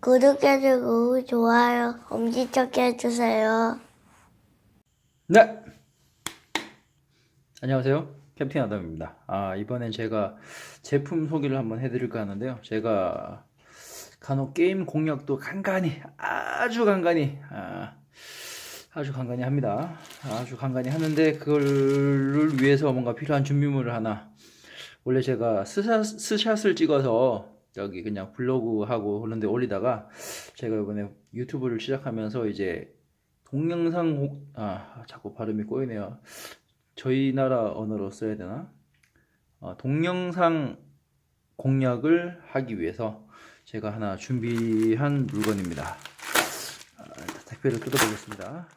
구독해주고 좋아요 엄지척 해주세요. 네. 안녕하세요. 캡틴 아담입니다. 아, 이번엔 제가 제품 소개를 한번 해드릴까 하는데요. 제가 간혹 게임 공략도 간간히, 아주 간간히, 아, 아주 간간히 합니다. 아주 간간히 하는데, 그거를 위해서 뭔가 필요한 준비물을 하나. 원래 제가 스샷, 스샷을 찍어서 여기 그냥 블로그 하고 그런데 올리다가 제가 이번에 유튜브를 시작하면서 이제 동영상 호- 아 자꾸 발음이 꼬이네요. 저희 나라 언어로 써야 되나? 어, 동영상 공략을 하기 위해서 제가 하나 준비한 물건입니다. 아, 택배를 뜯어보겠습니다.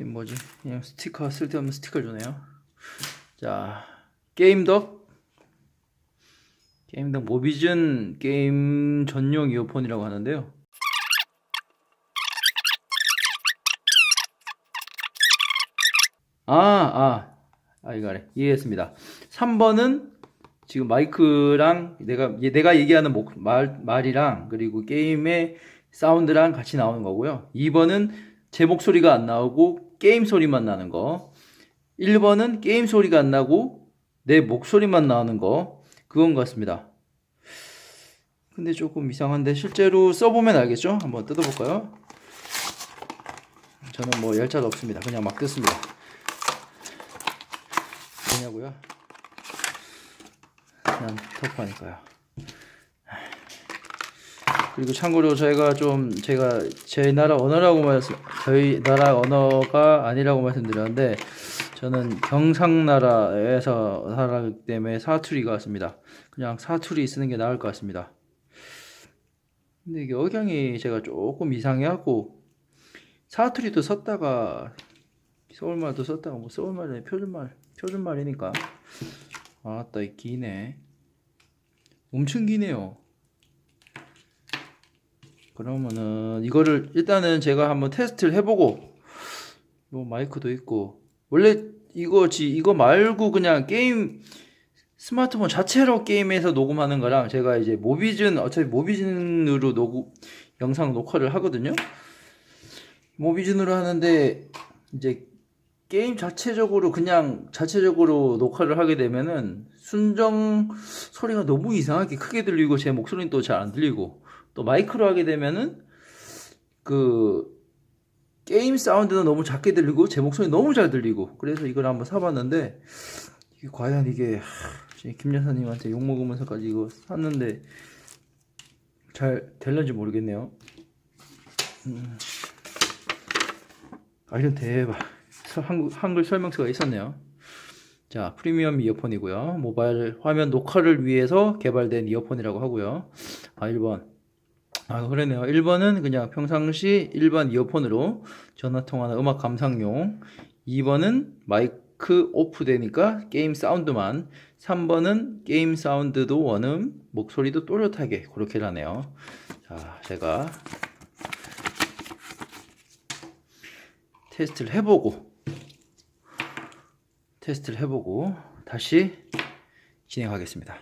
이 뭐지? 그냥 스티커 쓸데없는 스티커를 주네요. 자, 게임덕 게임덕 모비즌 게임 전용 이어폰이라고 하는데요. 아, 아, 아, 이거 아래 이해했습니다. 3번은 지금 마이크랑 내가 얘- 내가 얘기하는 목, 말, 말이랑 그리고 게임의 사운드랑 같이 나오는 거고요. 2번은 제 목소리가 안 나오고 게임 소리만 나는 거. 1번은 게임 소리가 안 나고 내 목소리만 나오는 거. 그건 것 같습니다. 근데 조금 이상한데 실제로 써보면 알겠죠? 한번 뜯어볼까요? 저는 뭐 열자도 없습니다. 그냥 막 뜯습니다. 왜냐고요? 그냥 터프하니까요. 그리고 참고로 저희가 좀 제가 제 나라 언어라고 말씀 저희 나라 언어가 아니라고 말씀드렸는데 저는 경상나라에서 살았기 때문에 사투리가 같습니다. 그냥 사투리 쓰는 게 나을 것 같습니다. 근데 이게 억양이 제가 조금 이상해갖고 사투리도 썼다가 서울말도 썼다가 뭐 서울말은 표준말 표준말이니까 아따 이 기네 엄청 기네요. 그러면은 이거를 일단은 제가 한번 테스트를 해보고 뭐 마이크도 있고 원래 이거지 이거 말고 그냥 게임 스마트폰 자체로 게임에서 녹음하는 거랑 제가 이제 모비즌 어차피 모비즌으로 녹음 영상 녹화를 하거든요. 모비즌으로 하는데 이제 게임 자체적으로 그냥 자체적으로 녹화를 하게 되면은 순정 소리가 너무 이상하게 크게 들리고 제 목소리는 또 잘 안 들리고 또 마이크로 하게 되면은 그 게임 사운드는 너무 작게 들리고 제 목소리 너무 잘 들리고 그래서 이걸 한번 사봤는데 이게 과연 이게 김 여사님한테 욕 먹으면서까지 이거 샀는데 잘 될런지 모르겠네요. 음. 아 이건 대박. 서- 한글, 한글 설명서가 있었네요. 자, 프리미엄 이어폰이고요. 모바일 화면 녹화를 위해서 개발된 이어폰이라고 하고요. 아, 1번. 아, 그러네요. 1번은 그냥 평상시 일반 이어폰으로 전화 통화나 음악 감상용. 2번은 마이크 오프 되니까 게임 사운드만. 3번은 게임 사운드도 원음, 목소리도 또렷하게 그렇게 하네요. 자, 제가 테스트를 해보고 테스트를 해보고 다시 진행하겠습니다.